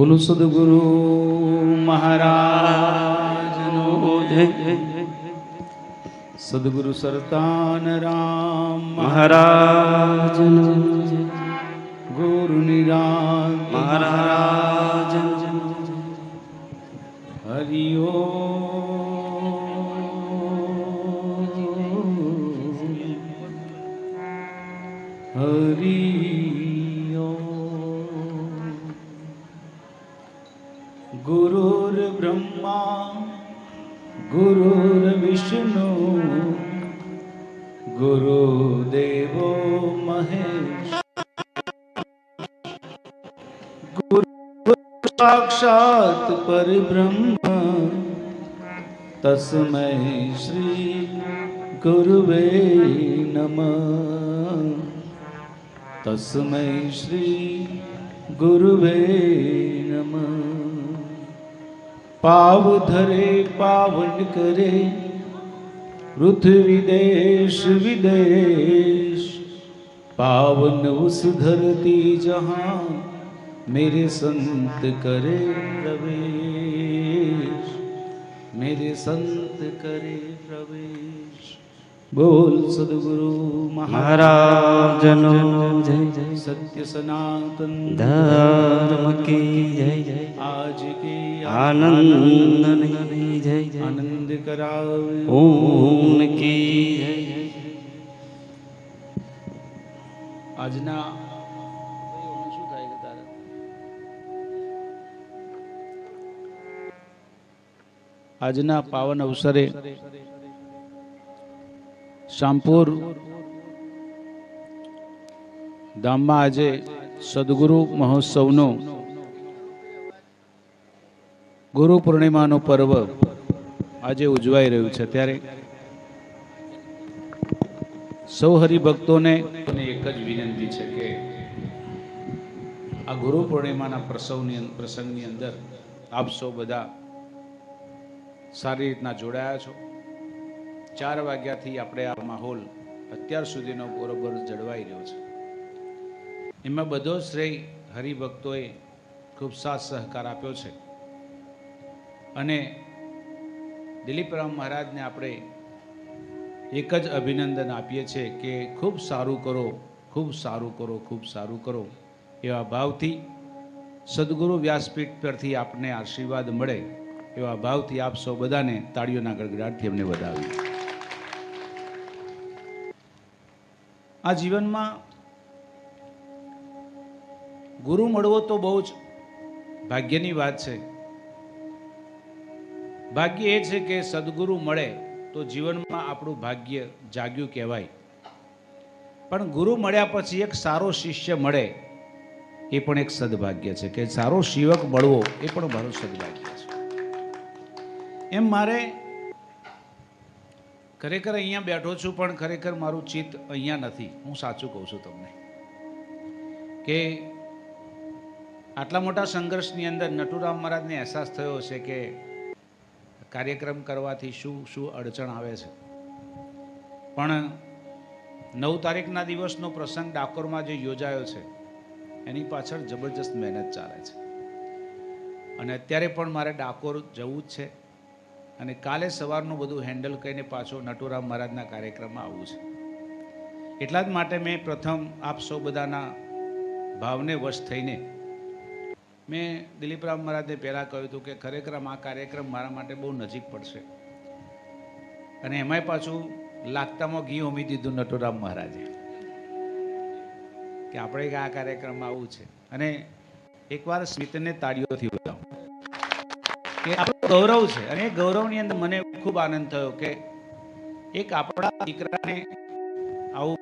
બોલો સદગુરુ મહારાજનો જય સદગુરુ સરતાન રામ મહારાજ ગુરુ નિરામ મહારાજ હરિયો ગુરુર્વિષ્ણુ ગુરુદેવો મહેશ ગુરુ સાક્ષાત પરબ્રહ્મ તસ્મૈ શ્રી ગુરુવે નમઃ તસ્મૈ શ્રી ગુરુવે નમઃ પાવ ધરે પાવન કરે પૃથ્વી દેશ વિદેશ પાવન ઉસ ધરતી જહાં मेरे संत करे प्रवेश मेरे संत करे प्रवेश बोल सदगुरु મહારાજનો સત્ય સનાતન ધર્મ કી જય આજ કે આનંદ જય આનંદ કરાવે ઓમ કી જય આજના આજના પાવન અવસરે શામપુર ધામમાં આજે સદગુરુ મહોત્સવનો ગુરુ પૂર્ણિમાનું પર્વ આજે ઉજવાઈ રહ્યું છે. ત્યારે સૌ હરિભક્તોને એક જ વિનંતી છે કે આ ગુરુ પૂર્ણિમાના પ્રસવની પ્રસંગની અંદર આપ સૌ બધા સારી રીતના જોડાયા છો. ચાર વાગ્યાથી આપણે આ માહોલ અત્યાર સુધીનો બરોબર જળવાઈ રહ્યો છે. એમાં બધો શ્રેય હરિભક્તોએ ખૂબ સાથ સહકાર આપ્યો છે. અને દિલીપરામ મહારાજને આપણે એક જ અભિનંદન આપીએ છીએ કે ખૂબ સારું કરો, ખૂબ સારું કરો, ખૂબ સારું કરો. એવા ભાવથી સદગુરુ વ્યાસપીઠ પરથી આપને આશીર્વાદ મળે, એવા ભાવથી આપ સૌ બધાને તાળીઓના ગડગડાટથી એમને વધાવી આ જીવનમાં ગુરુ મળવો તો બહુ જ ભાગ્યની વાત છે. ભાગ્ય એ છે કે સદગુરુ મળે તો જીવનમાં આપણું ભાગ્ય જાગ્યું કહેવાય. પણ ગુરુ મળ્યા પછી એક સારો શિષ્ય મળે એ પણ એક સદભાગ્ય છે કે સારો શિવક મળવો એ પણ મારું સદભાગ્ય છે. એમ મારે ખરેખર અહીંયા બેઠો છું પણ ખરેખર મારું ચિત્ત અહીંયા નથી. હું સાચું કહું છું તમને કે આટલા મોટા સંઘર્ષની અંદર નટુરામ મહારાજને અહેસાસ થયો છે કે કાર્યક્રમ કરવાથી શું શું અડચણ આવે છે. પણ નવ તારીખના દિવસનો પ્રસંગ ડાકોરમાં જે યોજાયો છે, એની પાછળ જબરજસ્ત મહેનત ચાલે છે. અને અત્યારે પણ મારે ડાકોર જવું જ છે અને કાલે સવારનું બધું હેન્ડલ કરીને પાછો નટુરામ મહારાજના કાર્યક્રમમાં આવવું છે. એટલા જ માટે મેં પ્રથમ આપ સૌ બધાના ભાવને વશ થઈને મેં દિલીપરામ મહારાજને પહેલાં કહ્યું હતું કે ખરેખર આ કાર્યક્રમ મારા માટે બહુ નજીક પડશે. અને એમાંય પાછું લાગતામાં ઘી ઉમી દીધું નટુરામ મહારાજે. કે આપણે આ કાર્યક્રમમાં આવું છે. અને એકવાર સ્મિતને તાળીઓથી બોલાવું. કે આપણું ગૌરવ છે. અને એ ગૌરવની અંદર મને ખૂબ આનંદ થયો કે એક આપણા દીકરાને આવું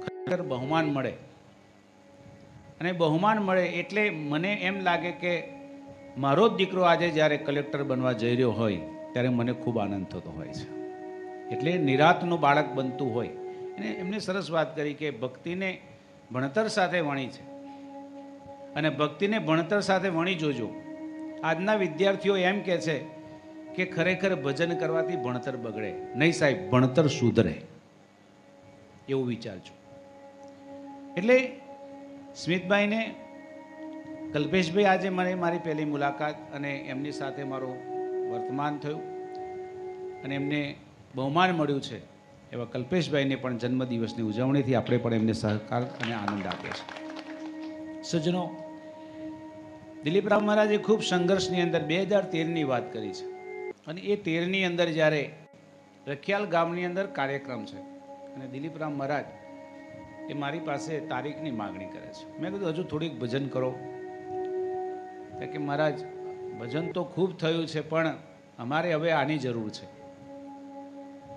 ખરેખર બહુમાન મળે. અને બહુમાન મળે એટલે મને એમ લાગે કે મારો જ દીકરો આજે જ્યારે કલેક્ટર બનવા જઈ રહ્યો હોય, ત્યારે મને ખૂબ આનંદ થતો હોય છે. એટલે નિરાતનું બાળક બનતું હોય. અને એમને સરસ વાત કરી કે ભક્તિને ભણતર સાથે વણી છે. અને ભક્તિને ભણતર સાથે વણી જોજો. આજના વિદ્યાર્થીઓ એમ કહે છે કે ખરેખર ભજન કરવાથી ભણતર બગડે. નહીં સાહેબ, ભણતર સુધરે. એવું વિચારજો. એટલે સ્મિતભાઈને, કલ્પેશભાઈ આજે મને મારી પહેલી મુલાકાત અને એમની સાથે મારું વર્તમાન થયું અને એમને બહુમાન મળ્યું છે એવા કલ્પેશભાઈને પણ જન્મદિવસની ઉજવણીથી આપણે પણ એમને સહકાર અને આનંદ આપીએ છીએ. સજ્જનો દિલીપરાવ મહારાજે ખૂબ સંઘર્ષની અંદર બે હજાર તેરની વાત કરી છે અને એ તેરની અંદર જ્યારે રખિયાલ ગામની અંદર કાર્યક્રમ છે અને દિલીપરામ મહારાજ એ મારી પાસે તારીખની માગણી કરે છે. મેં કીધું, હજુ થોડીક ભજન કરો. કે, મહારાજ, ભજન તો ખૂબ થયું છે, પણ અમારે હવે આની જરૂર છે.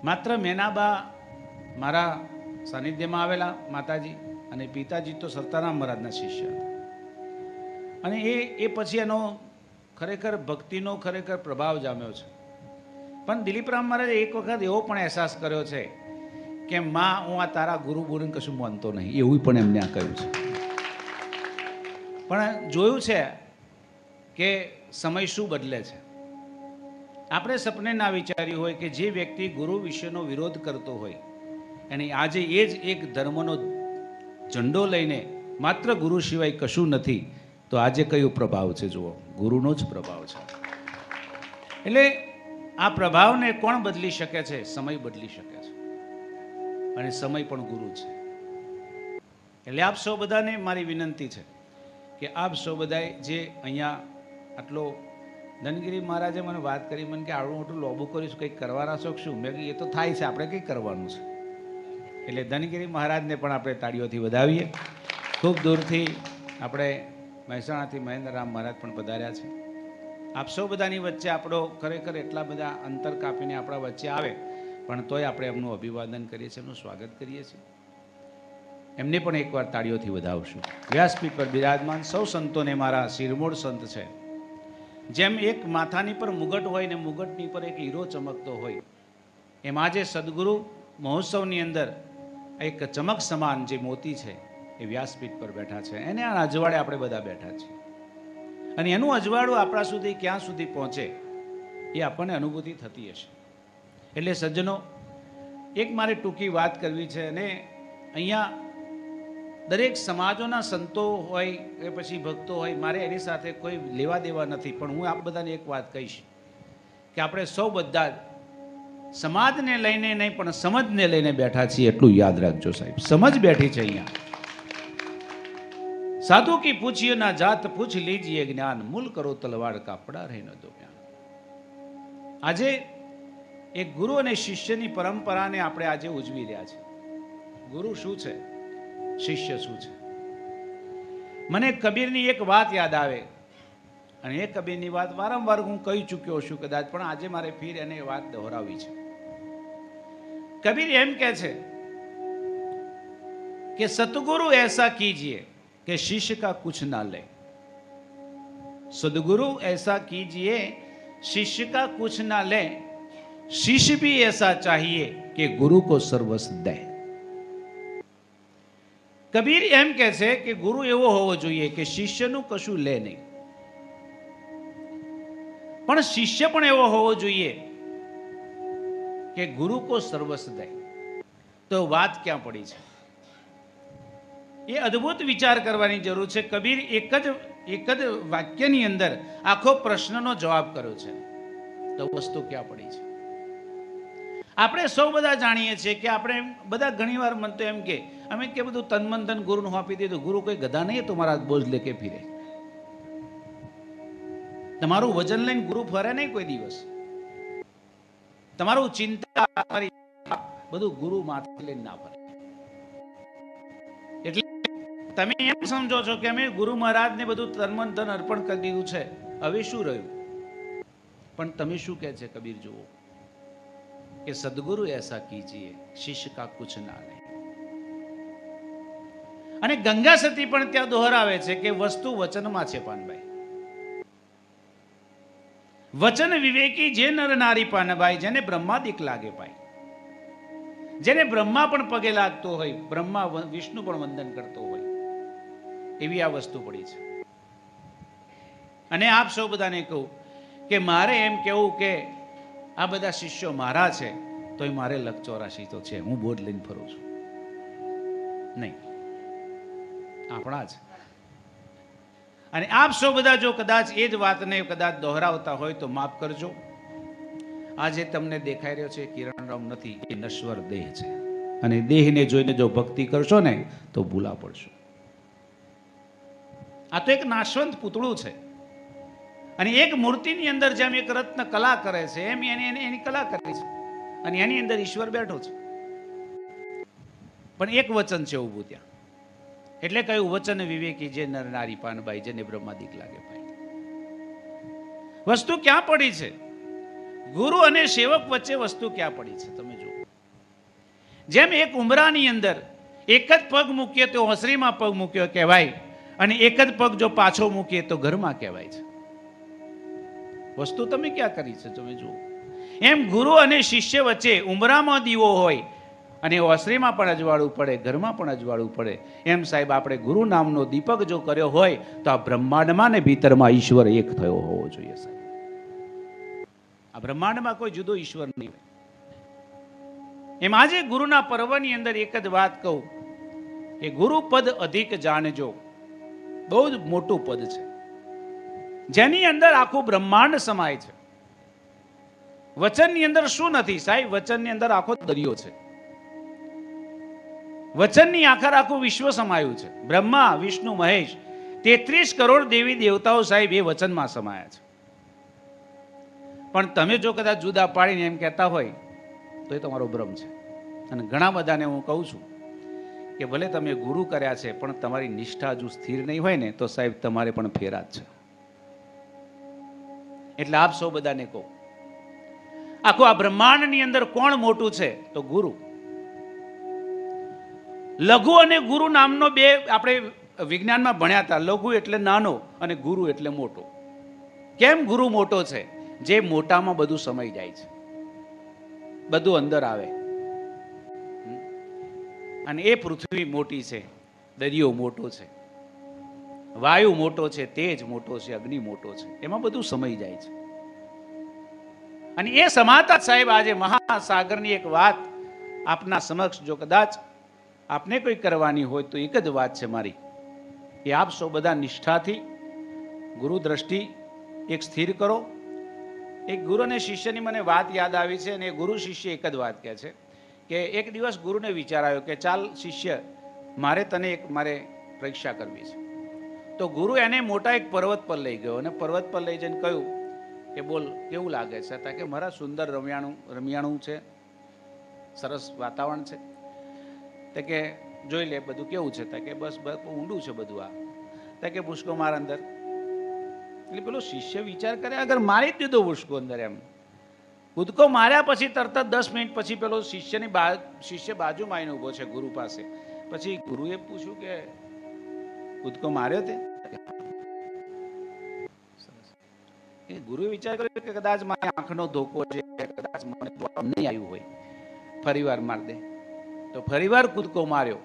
માત્ર મેનાબા મારા સાનિધ્યમાં આવેલા માતાજી અને પિતાજી તો સરતારામ મહારાજના શિષ્ય અને એ એ પછી એનો ખરેખર ભક્તિનો ખરેખર પ્રભાવ જામ્યો છે. પણ દિલીપરામ મહારાજે એક વખત એવો પણ અહેસાસ કર્યો છે કે માં, હું આ તારા ગુરુ ગુરુને કશું માનતો નહીં. એવું પણ એમને આ કહ્યું છે. પણ જોયું છે કે સમય શું બદલે છે. આપણે સપને ના વિચાર્યું હોય કે જે વ્યક્તિ ગુરુ વિશેનો વિરોધ કરતો હોય, એને આજે એ જ એક ધર્મનો ઝંડો લઈને માત્ર ગુરુ સિવાય કશું નથી, તો આજે કયો પ્રભાવ છે જુઓ. ગુરુનો જ પ્રભાવ છે. એટલે આ પ્રભાવને કોણ બદલી શકે છે? સમય બદલી શકે છે. અને સમય પણ ગુરુ છે. એટલે આપ સૌ બધાને મારી વિનંતી છે કે આપ સૌ બધાએ જે અહીંયા આટલો ધનગીરી મહારાજે મને વાત કરી, મને કે આવું મોટું લોબુ કરીશું કંઈક કરવાના છો શું? મેં એ તો થાય છે, આપણે કંઈક કરવાનું છે. એટલે ધનગીરી મહારાજને પણ આપણે તાળીઓથી વધાવીએ. ખૂબ દૂરથી આપણે મહેસાણાથી મહેન્દ્રરામ મહારાજ પણ પધાર્યા છે. આપ સૌ બધાની વચ્ચે આપણો ખરેખર એટલા બધા અંતર કાપીને આપણા વચ્ચે આવે પણ તોય આપણે એમનું અભિવાદન કરીએ છીએ, એમનું સ્વાગત કરીએ છીએ. એમને પણ એકવાર તાળીઓથી વધાવશું. વ્યાસપીઠ પર બિરાજમાન સૌ સંતોને મારા શિરમોળ સંત છે. જેમ એક માથાની પર મુગટ હોય ને મુગટની પર એક હીરો ચમકતો હોય, એમ આજે સદગુરુ મહોત્સવની અંદર એક ચમક સમાન જે મોતી છે એ વ્યાસપીઠ પર બેઠા છે. એને આ અજવાડે આપણે બધા બેઠા છીએ. અને એનું અજવાળું આપણા સુધી ક્યાં સુધી પહોંચે એ આપણને અનુભૂતિ થતી હશે. એટલે સજ્જનો, એક મારે ટૂંકી વાત કરવી છે અને અહીંયા દરેક સમાજોના સંતો હોય કે પછી ભક્તો હોય, મારે એની સાથે કોઈ લેવા દેવા નથી. પણ હું આપ બધાને એક વાત કહીશ કે આપણે સૌ બધા સમાજને લઈને નહીં, પણ સમજને લઈને બેઠા છીએ એટલું યાદ રાખજો સાહેબ. સમજ બેઠી છે અહીંયા. સાધુ કી પૂછીએ ના જાત, પૂછ લીજીએ જ્ઞાન. મૂલ કરો તલવાર કાપડા રહીને દો જ્ઞાન આજે એ ગુરુ અને શિષ્યની પરંપરાને આપણે આજે ઉજવી રહ્યા છે. ગુરુ શું છે? શિષ્ય શું છે? મને કબીરની એક વાત યાદ આવે. અને એ કબીરની વાત વારંવાર હું કહી ચૂક્યો છું કદાચ, પણ આજે મારે ફીર એને વાત દોહરાવી છે. કબીર એમ કે છે કે સતગુરુ એસા કીજીએ કે શિષ્ય કા કુછ ના લે. સદગુરુ એસા કીજીએ, શિષ્ય કા કુછ ના લે शिष्य भी ऐसा चाहिए कि गुरु को सर्वस्व दे કબીર એમ કહે છે કે ગુરુ એવો હોવો જોઈએ કે શિષ્યનું કશું લે નહીં પણ શિષ્ય પણ એવો હોવો જોઈએ કે ગુરુ કો સર્વસ્વ દે તો વાત ક્યાં પડી છે એ અદ્ભુત વિચાર કરવાની જરૂર છે કબીર એક જ એક જ વાક્યની અંદર આખો પ્રશ્નનો જવાબ કર્યો છે તો વસ્તુ ક્યાં પડી છે આપણે સૌ બધા જાણીએ છીએ કે આપણે બધા ઘણીવાર મન તો એમ કે, અમે કે બધું તન મન ધન ગુરુને આપી દીધું ગુરુ કોઈ ગધા નહીં તો બોજ લેકે ફીરે. તમારું વજન લઈને ગુરુ ફરે નહીં કોઈ દિવસ. તમારું ચિંતા બધું ગુરુ માથે લઈને ના ફરે. એટલે તમે એમ સમજો છો કે અમે ગુરુ મહારાજને બધું તન મન ધન અર્પણ કરી દીધું છે. હવે શું રહ્યું? પણ તમે શું કહે છે કબીર જુઓ. कि સદગુરુ એસા કીજીએ, શિષ્ય કા કુછ ના નહીં. અને ગંગા સતી પણ ત્યાં દોહરાવે છે કે વસ્તુ વચનમાં છે પાનભાઈ. વચન વિવેકી જે નર નારી પાનભાઈ, જેને બ્રહ્મા દીક લાગે ભાઈ. જેને બ્રહ્મા પણ પગે લાગતો હોય, બ્રહ્મા વિષ્ણુ પણ વંદન કરતો હોય. એવી આ વસ્તુ પડી છે. અને આપ સૌ બધાને કહું કે મારે એમ કેવું કે આ બધા શિષ્યો મારા છે, તોય મારે લક ચોરાશી તો છે. હું બોર્ડ લઈને ફરું છું. નહીં. આપણા જ. અને આપ સૌ બધા જો કદાચ એ જ વાતને કદાચ દોહરાવતા હોય તો માફ કરજો. આજે તમને દેખાઈ રહ્યો છે કિરણરામ નથી, એ નશ્વર દેહ છે. અને દેહને જોઈને જો ભક્તિ કરશો ને, તો ભૂલા પડશો. આ તો એક નાશવંત પૂતળું છે. અને એક મૂર્તિની અંદર જેમ એક રત્ન કલા કરે છે, એમ એની એની કલા કરી છે. અને એની અંદર ઈશ્વર બેઠો છે. પણ એક વચન છે ઊભું ત્યાં. એટલે કયું વચન વિવેકી જે નર નારી પાનબાઈ, જેને બ્રહ્માદિક લાગે ભાઈ. વસ્તુ ક્યાં પડી છે? ગુરુ અને સેવક વચ્ચે વસ્તુ ક્યાં પડી છે? તમે જુઓ. જેમ એક ઉમરાની અંદર એક જ પગ મૂકીએ તો હસરીમાં પગ મૂક્યો કહેવાય અને એક જ પગ જો પાછો મૂકીએ તો ઘરમાં કહેવાય છે. વસ્તુ તમે ક્યાં કરી છે? તમે જુઓ. એમ ગુરુ અને શિષ્ય વચ્ચે ઉમરામાં દીવો હોય, અને ઓસરીમાં પણ અજવાળું પડે, ઘરમાં પણ અજવાળું પડે. એમ સાહેબ, આપણે ગુરુ નામનો દીપક જો કર્યો હોય, તો આ બ્રહ્માંડમાં ને ભીતરમાં ઈશ્વર એક થયો હોવો જોઈએ સાહેબ. આ બ્રહ્માંડમાં કોઈ જુદો ઈશ્વર નહીં હોય. એમ આજે ગુરુના પર્વની અંદર એક જ વાત કહું. કે ગુરુ પદ અધિક જાણજો. બહુ જ મોટું પદ છે. જેની અંદર આખું બ્રહ્માંડ સમાય છે. વચનની અંદર શું નથી સાહેબ? વચનની અંદર આખો દરિયો છે. વચનની આખર આખું વિશ્વ સમાયું છે. બ્રહ્મા, વિષ્ણુ, મહેશ, તેત્રીસ કરોડ દેવી દેવતાઓ સાહેબ એ વચનમાં સમાયા છે. પણ તમે જો કદાચ જુદા પાડીને એમ કહેતા હોય, તો એ તમારો ભ્રમ છે. અને ઘણા બધાને હું કહું છું કે ભલે તમે ગુરુ કર્યા છે, પણ તમારી નિષ્ઠા જો સ્થિર નહીં હોય ને, તો સાહેબ તમારે પણ ફેરા જ છે. એટલે આપ સૌ બધાને કહો, આખું આ બ્રહ્માંડની અંદર કોણ મોટું છે? તો ગુરુ. લઘુ અને ગુરુ નામનો બે આપણે વિજ્ઞાનમાં ભણ્યા હતા. લઘુ એટલે નાનો અને ગુરુ એટલે મોટો. કેમ ગુરુ મોટો છે? જે મોટામાં બધું સમય જાય છે. બધું અંદર આવે. અને એ પૃથ્વી મોટી છે. દરિયો મોટો છે. વાયુ મોટો છે, તેજ મોટો છે, અગ્નિ મોટો છે. એમાં બધું સમય જાય છે. અને એ સમાતા સાહેબ આજે મહાસાગરની એક વાત આપના સમક્ષ જો કદાચ આપને કોઈ કરવાની હોય તો એક જ વાત છે મારી. કે આપ સૌ બધા નિષ્ઠાથી, ગુરુ દ્રષ્ટિ એક સ્થિર કરો. એક ગુરુ અને શિષ્યની મને વાત યાદ આવી છે અને ગુરુ શિષ્ય એક જ વાત કહે છે કે એક દિવસ ગુરુને વિચાર આવ્યો કે ચાલ શિષ્ય, મારે તને એક મારે પરીક્ષા કરવી છે. તો ગુરુ એને મોટા એક પર્વત પર લઈ ગયો અને પર્વત પર લઈ જઈને કહ્યું કે બોલ, કેવું લાગે? છે તા કે મારા સુંદર રમિયાણું, રમ્યાણું છે, સરસ વાતાવરણ છે. તે કે, જોઈ લે, બધું કેવું છે? તા કે, બસ ઊંડું છે બધું આ. તા કે પુષ્કો માર અંદર. એટલે પેલો શિષ્ય વિચાર કરે અગર મારી જ દીધો પુષ્કો અંદર એમ. કૂદકો માર્યા પછી તરત જ દસ મિનિટ પછી પેલો શિષ્યની બા, શિષ્ય બાજુમાં આવીને ઊભો છે ગુરુ પાસે. પછી ગુરુએ પૂછ્યું કે, કૂદકો માર્યો તે? એ ગુરુએ વિચાર કર્યો કે કદાચ મારી આંખનો ધોકો છે, કદાચ મને નહીં આવ્યું હોય, ફરીવાર માર દે. તો ફરીવાર કૂદકો માર્યો.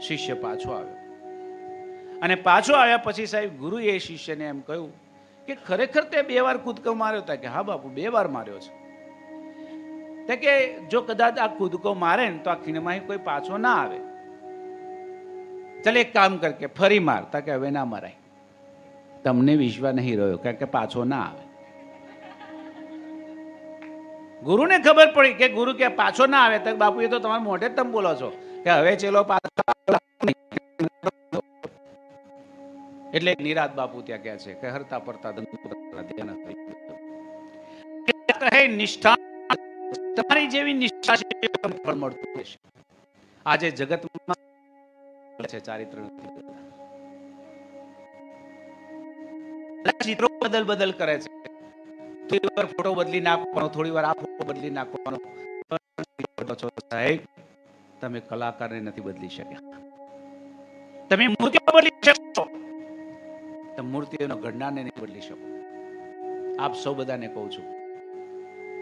શિષ્ય પાછો આવ્યો. અને પાછો આવ્યા પછી સાહેબ ગુરુએ શિષ્યને એમ કહ્યું કે ખરેખર તે બે વાર કૂદકો માર્યો. હતા કે, હા બાપુ, બે વાર માર્યો છે. તે કે, જો કદાચ આ કૂદકો મારે ને, તો આ ખીણમાં કોઈ પાછો ના આવે. ચાલ એક કામ કર કે ફરી માર. તા કે, હવે ના મરાય. તમને વિશ્વાસ નહીં રહ્યો, કારણ કે પાછો ના આવે. ગુરુને ખબર પડી કે ગુરુ કે પાછો ના આવે, તો બાપુ એ તો તમારા મોઢે જ તમે બોલો છો કે હવે ચેલો પાછો એટલે નિરાત બાપુ ત્યાં કહે છે કે હરતા પરતા. કહે નિષ્ઠા, તમારી જેવી નિષ્ઠા છે ફળ મળતું હશે આજે જગતમાં છે ચારિત્ર નથી ચિત્રો બદલ બદલ કરે છે. થોડી વાર ફોટો બદલી નાખવાનો, થોડી વાર આ ફોટો બદલી નાખવાનો. સાહેબ, તમે કલાકારને નથી બદલી શક્યા. તમે મૂર્તિઓ બદલી શકશો તમે મૂર્તિઓનો ઘડનારને નહીં બદલી શકો. આપ સૌ બધાને કહું છું,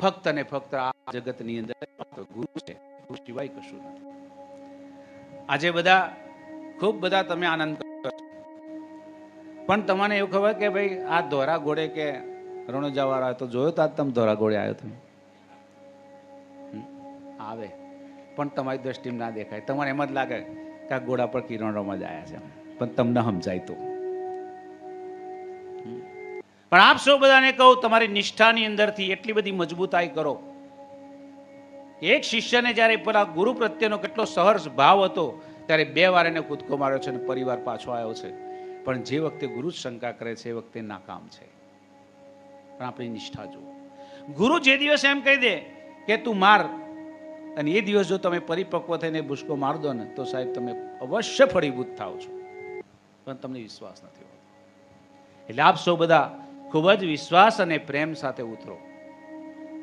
ફક્ત અને ફક્ત આ જગતની અંદર ગુરુ છે. ગુરુ સિવાય કશું નથી. આજે બધા, ખૂબ બધા તમે આનંદ. પણ તમને એવું ખબર કે ભાઈ, આ ધોરા ઘોડે કે રણોજાવાળા હોય તો જોયો તો તમે ધોરા ઘોડે આવ્યો તમે? આવે. પણ તમારી દ્રષ્ટિમાં ના દેખાય. તમારે એમ જ લાગે કે આ ઘોડા પર કિરણોમાં જ આવ્યા છે પણ તમને સમજાય તો. પણ આપ સૌ બધાને કહું, તમારી નિષ્ઠાની અંદરથી એટલી બધી મજબૂતાઈ કરો. એક શિષ્યને જ્યારે પેલા ગુરુ પ્રત્યેનો કેટલો સહર્ષ ભાવ હતો, ત્યારે બે વાર એને કૂદકો માર્યો છે અને પરિવાર પાછો આવ્યો છે. પણ જે વખતે ગુરુ શંકા કરે છે, એ વખતે નાકામ છે. પણ આપણી નિષ્ઠા જુઓ. ગુરુ જે દિવસે એમ કહી દે કે તું માર અને એ દિવસ જો તમે પરિપક્વ થઈને ભૂસકો માર દો ને, તો સાહેબ તમે અવશ્ય ફળીભૂત થાવ છો. પણ તમને વિશ્વાસ નથી હોતો. એટલે આપ સૌ બધા ખૂબ જ વિશ્વાસ અને પ્રેમ સાથે ઉતરો.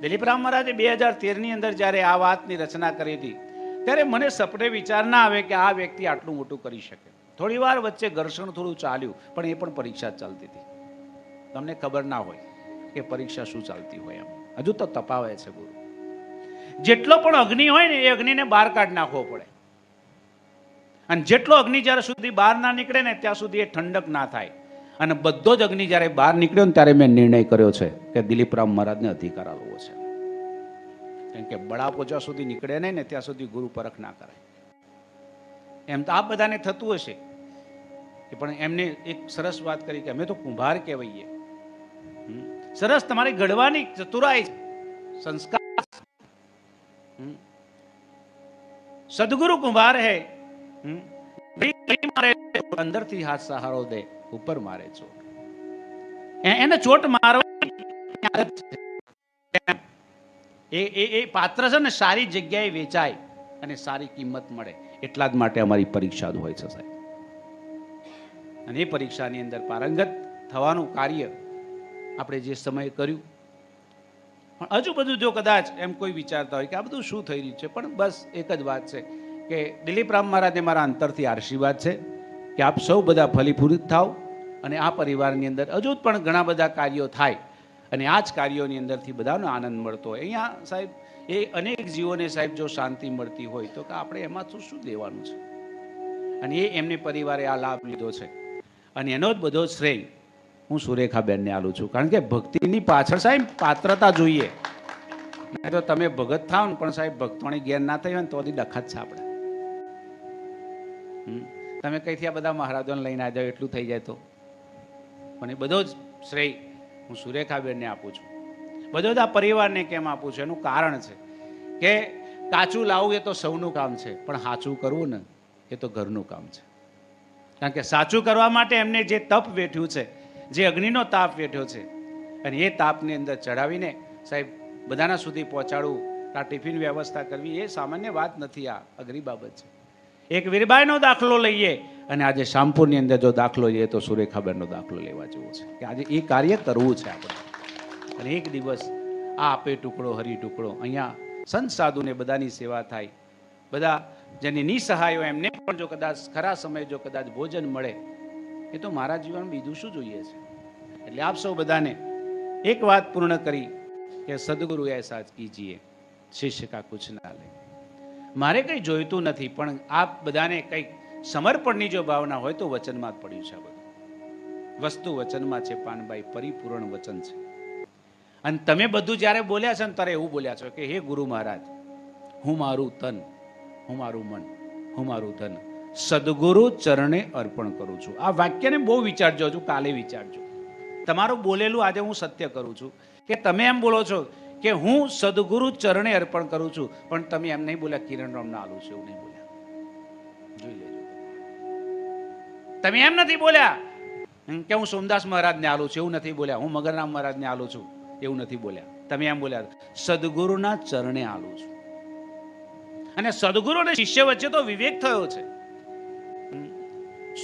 દિલીપરામ મહારાજે બે હજાર તેરની અંદર જ્યારે આ વાતની રચના કરી હતી, ત્યારે મને સપને વિચાર ના આવે કે આ વ્યક્તિ આટલું મોટું કરી શકે. થોડી વાર વચ્ચે ઘર્ષણ થોડું ચાલ્યું, પણ એ પણ પરીક્ષા ચાલતી હતી. તમને ખબર ના હોય કે પરીક્ષા શું ચાલતી હોય એમ. હજુ તો તપાવે છે ગુરુ. જેટલો પણ અગ્નિ હોય ને, એ અગ્નિને બહાર કાઢ નાખવો પડે. અને જેટલો અગ્નિ જ્યારે સુધી બહાર ના નીકળે ને, ત્યાં સુધી એ ઠંડક ના થાય. અને બધો જ અગ્નિ જ્યારે બહાર નીકળ્યો ને, ત્યારે મેં નિર્ણય કર્યો છે કે દિલીપરામ મહારાજને અધિકાર આપવો છે. કેમ કે બળાપો જ્યાં સુધી નીકળે નહીં ને, ત્યાં સુધી ગુરુ પરખ ના કરાય. એમ તો આ બધાને થતું હશે. કે પણ એમને એક સરસ વાત કરી કે અમે તો કુંભાર કહેવાઈએ. સરસ, તમારી ઘડવાની ચતુરાઈ સંસ્કાર. સદગુરુ કુંભાર હે. અંદરથી હાથ સહારો દે, ઉપર મારે ચોટ એને ચોટ મારવાની એ એ પાત્ર છે ને, સારી જગ્યાએ વેચાય અને સારી કિંમત મળે. એટલા જ માટે અમારી પરીક્ષા હોય છે, સાહેબ. અને એ પરીક્ષાની અંદર પારંગત થવાનું કાર્ય આપણે જે સમયે કર્યું. પણ હજુ બધું જો કદાચ એમ કોઈ વિચારતા હોય કે આ બધું શું થઈ રહ્યું છે, પણ બસ એક જ વાત છે કે દિલીપ રામ મહારાજે મારા અંતરથી આશીર્વાદ છે કે આપ સૌ બધા ફલીફૂરિત થાવ અને આ પરિવારની અંદર હજુ પણ ઘણા બધા કાર્યો થાય અને આ જ કાર્યોની અંદરથી બધાનો આનંદ મળતો હોય. અહીંયા સાહેબ, એ અનેક જીવોને સાહેબ જો શાંતિ મળતી હોય તો કે આપણે એમાં શું શું દેવાનું છે? અને એ એમને પરિવારે આ લાભ લીધો છે. અને એનો જ બધો શ્રેય હું સુરેખાબેનને આલું છું. કારણ કે ભક્તિની પાછળ સાહેબ પાત્રતા જોઈએ. તો તમે ભગત થાવ ને પણ સાહેબ ભક્તોની જ્ઞાન ના થઈ હોય ને તો ડખત જ છે આપણે. હમ. તમે કઈથી આ બધા મહારાજોને લઈને આ જાઓ, એટલું થઈ જાય તો. પણ એ બધો જ શ્રેય હું સુરેખાબેનને આપું છું. બધો જ આ પરિવારને કેમ આપું છું? એનું કારણ છે કે કાચું લાવવું એ તો સૌનું કામ છે, પણ સાચું કરવું ને એ તો ઘરનું કામ છે. કારણ કે સાચું કરવા માટે એમને જે તપ વેઠ્યું છે, જે અગ્નિનો તાપ વેઠ્યો છે, અને એ તાપની અંદર ચડાવીને સાહેબ બધાના સુધી પહોંચાડવું, આ ટિફિન વ્યવસ્થા કરવી, એ સામાન્ય વાત નથી, આ અઘરી બાબત છે. એક વીરબાઈનો દાખલો લઈએ, અને આજે શામપુરની અંદર જો દાખલો લઈએ તો સુરેખાબેનનો દાખલો લેવા જેવો છે. કે આજે એ કાર્ય કરવું છે આપણે. અને એક દિવસ આ આપે ટુકડો, હરી ટુકડો, અહીંયા સંત સાધુને બધાની સેવા થાય. બધા જેની નિસહાયો એમને પણ જો કદાચ ખરા સમયે જો કદાચ ભોજન મળે, એ તો મારા જીવન બીજું શું જોઈએ છે? એટલે આપ સૌ બધાને એક વાત પૂર્ણ કરી કે સદગુરુ એસા કીજીએ શિષ્ય કા કુછ ના લે મારે કંઈ જોઈતું નથી, પણ આપ બધાને કંઈક સમર્પણની જો ભાવના હોય તો વચનમાં જ પડ્યું છે બધું. વસ્તુ વચનમાં છે પાનભાઈ પરિપૂર્ણ વચન છે. અને તમે બધું જ્યારે બોલ્યા છો ને ત્યારે એવું બોલ્યા છો કે, હે ગુરુ મહારાજ, હું મારું તન હું મારું મન હું મારું ધન. સદગુરુ ચરણે અર્પણ કરું છું. આ વાક્યને બહુ વિચારજો હજુ, કાલે વિચારજો. તમારું બોલેલું આજે હું સત્ય કરું છું. કે તમે એમ બોલો છો કે હું સદગુરુ ચરણે અર્પણ કરું છું, પણ તમે એમ નહીં બોલ્યા, કિરણ રામને આલું છે એવું નહીં બોલ્યા. જોઈ લેજો. તમે એમ નથી બોલ્યા. કે હું સોમદાસ મહારાજને આલું છું, એવું નથી બોલ્યા. હું મગરરામ મહારાજને આલું છું, એવું નથી બોલ્યા. તમે એમ બોલ્યા. સદગુરુના ચરણે આલું છું. અને સદગુરુ અને શિષ્ય વચ્ચે તો વિવેક થયો છે.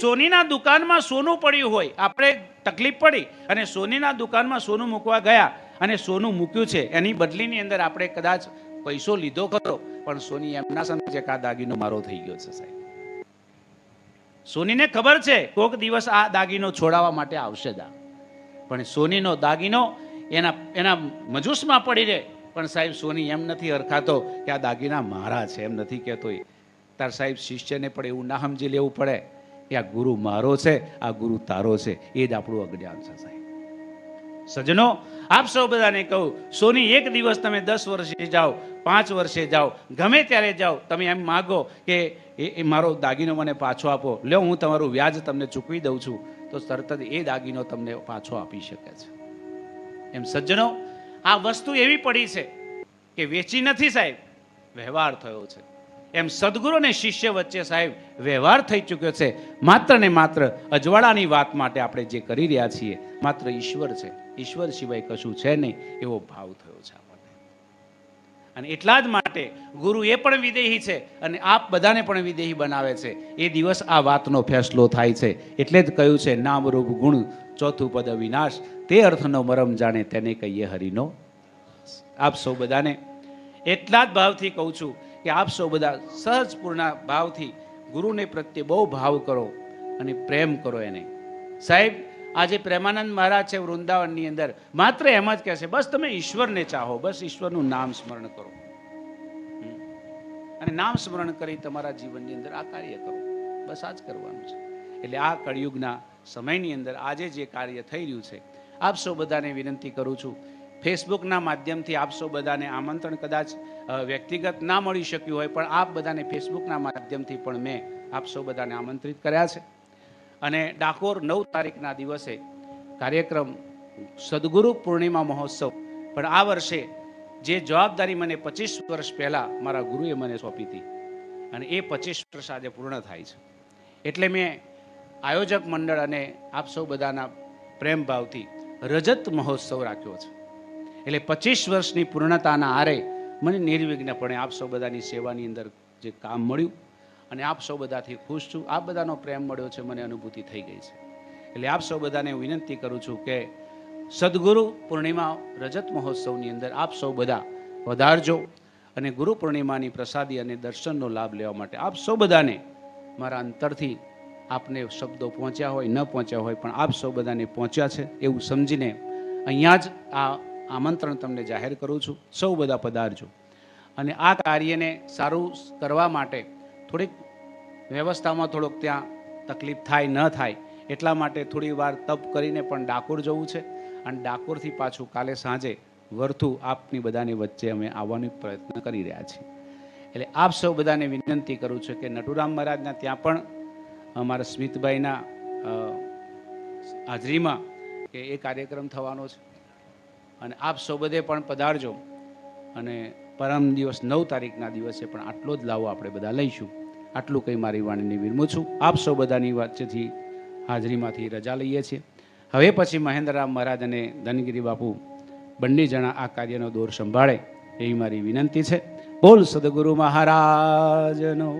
સોનીના દુકાનમાં સોનું પડ્યું હોય, આપણે તકલીફ પડી અને સોનીના દુકાનમાં સોનું મૂકવા ગયા અને સોનું મૂક્યું છે, એની બદલીની અંદર આપણે કદાચ પૈસો લીધો ખરો, પણ સોની એમના સમજે કે આ દાગીનો મારો થઈ ગયો છે સાહેબ. સોનીને ખબર છે, કોક દિવસ આ દાગીનો છોડાવવા માટે આવશે દા. પણ સોનીનો દાગીનો એના એના મજૂસમાં પડી રહે. પણ સાહેબ, સોની, એમ નથી હરખાતો કે આ દાગીના મારા છે, એમ નથી કહેતો એ. તાર સાહેબ, શિષ્યને પણ એવું ના સમજી લેવું પડે કે આ ગુરુ મારો છે, આ ગુરુ તારો છે. એ જ આપણું અજ્ઞાન છે, સાહેબ. સજનો આપ સૌ બધાને કહું, સોની, એક દિવસ તમે દસ વર્ષે જાઓ, પાંચ વર્ષે જાઓ, ગમે ત્યારે જાઓ, તમે એમ માગો કે એ મારો દાગીનો મને પાછો આપો. લ્યો, હું તમારું વ્યાજ તમને ચૂકવી દઉં છું. તો તરત જ એ દાગીનો તમને પાછો આપી શકે છે. એમ સજ્જનો આ વસ્તુ એવી પડી છે કે વેચી નથી સાહેબ, વ્યવહાર થયો છે. એમ સદગુરુ અને શિષ્ય વચ્ચે સાહેબ વ્યવહાર થઈ ચૂક્યો છે. માત્ર ને માત્ર અજવાળાની વાત માટે આપણે જે કરી રહ્યા છીએ, માત્ર ઈશ્વર છે. ઈશ્વર સિવાય કશું છે નહીં, એવો ભાવ થયો છે અને એટલા જ માટે ગુરુ એ પણ વિદેહી છે અને આપ બધાને પણ વિદેહી બનાવે છે. એ દિવસ આ વાતનો ફેસલો થાય છે. એટલે જ કહ્યું છે, નામ રૂપ ગુણ, ચોથું પદ વિનાશ. તે અર્થનો મરમ જાણે તેને કહીએ હરિનો. આપ સૌ બધાને એટલા જ ભાવથી કહું છું કે આપ સૌ બધા સહજપૂર્ણ ભાવથી ગુરુને પ્રત્યે બહુ ભાવ કરો અને પ્રેમ કરો એને. સાહેબ આજે પ્રેમાનંદ મહારાજ છે વૃંદાવનની અંદર. માત્ર એમ જ કહે છે, બસ તમે ઈશ્વરને ચાહો, બસ ઈશ્વરનું નામ સ્મરણ કરો. અને નામ સ્મરણ કરી તમારા જીવનની અંદર આ કાર્ય કરો. બસ આ જ કરવાનું છે. એટલે આ કળિયુગના સમયની અંદર આજે જે કાર્ય થઈ રહ્યું છે, આપ સૌ બધાને વિનંતી કરું છું, ફેસબુકના માધ્યમથી આપ સૌ બધાને આમંત્રણ કદાચ વ્યક્તિગત ના મળી શક્યું હોય, પણ આપ બધાને ફેસબુકના માધ્યમથી પણ મેં આપ સૌ બધાને આમંત્રિત કર્યા છે. અને ડાકોર નવ તારીખના દિવસે કાર્યક્રમ સદગુરુ પૂર્ણિમા મહોત્સવ. પણ આ વર્ષે જે જવાબદારી મને પચીસ વર્ષ પહેલાં મારા ગુરુએ મને સોંપી હતી અને એ પચીસ વર્ષ આજે પૂર્ણ થાય છે. એટલે મેં આયોજક મંડળ અને આપ સૌ બધાના પ્રેમ ભાવથી રજત મહોત્સવ રાખ્યો છે. એટલે પચીસ વર્ષની પૂર્ણતાના આરે મને નિર્વિઘ્નપણે આપ સૌ બધાની સેવાની અંદર જે કામ મળ્યું અને આપ સૌ બધાથી ખુશ છું. આપ બધાનો પ્રેમ મળ્યો છે, મને અનુભૂતિ થઈ ગઈ છે. એટલે આપ સૌ બધાને હું વિનંતી કરું છું કે સદગુરુ પૂર્ણિમા રજત મહોત્સવની અંદર આપ સૌ બધા વધારજો અને ગુરુ પૂર્ણિમાની પ્રસાદી અને દર્શનનો લાભ લેવા માટે આપ સૌ બધાને મારા અંતરથી આપને શબ્દો પહોંચ્યા હોય, ન પહોંચ્યા હોય, પણ આપ સૌ બધાને પહોંચ્યા છે એવું સમજીને અહીંયા જ આ આમંત્રણ તમને જાહેર કરું છું. સૌ બધા પધારજો. અને આ કાર્યને સારું કરવા માટે થોડીક વ્યવસ્થામાં થોડોક ત્યાં તકલીફ થાય, ન થાય, એટલા માટે થોડી વાર તપ કરીને પણ ડાકોર જવું છે. અને ડાકોરથી પાછું કાલે સાંજે વર્થું આપની બધાની વચ્ચે અમે આવવાનો પ્રયત્ન કરી રહ્યા છીએ. એટલે આપ સૌ બધાને વિનંતી કરું છું કે નટુરામ મહારાજના ત્યાં પણ અમારા સ્મિતભાઈના હાજરીમાં કે એ કાર્યક્રમ થવાનો છે. અને આપ સૌ બધે પણ પધારજો. અને પરમ દિવસ, નવ તારીખના દિવસે પણ આટલો જ લાવો આપણે બધા લઈશું. આટલું કંઈ મારી વાણીને વિરમું છું. આપ સૌ બધાની વચ્ચેથી હાજરીમાંથી રજા લઈએ છીએ. હવે પછી મહેન્દ્રરામ મહારાજ અને ધનગીરી બાપુ બંને જણા આ કાર્યનો દોર સંભાળે એવી મારી વિનંતી છે. બોલ સદગુરુ મહારાજનો.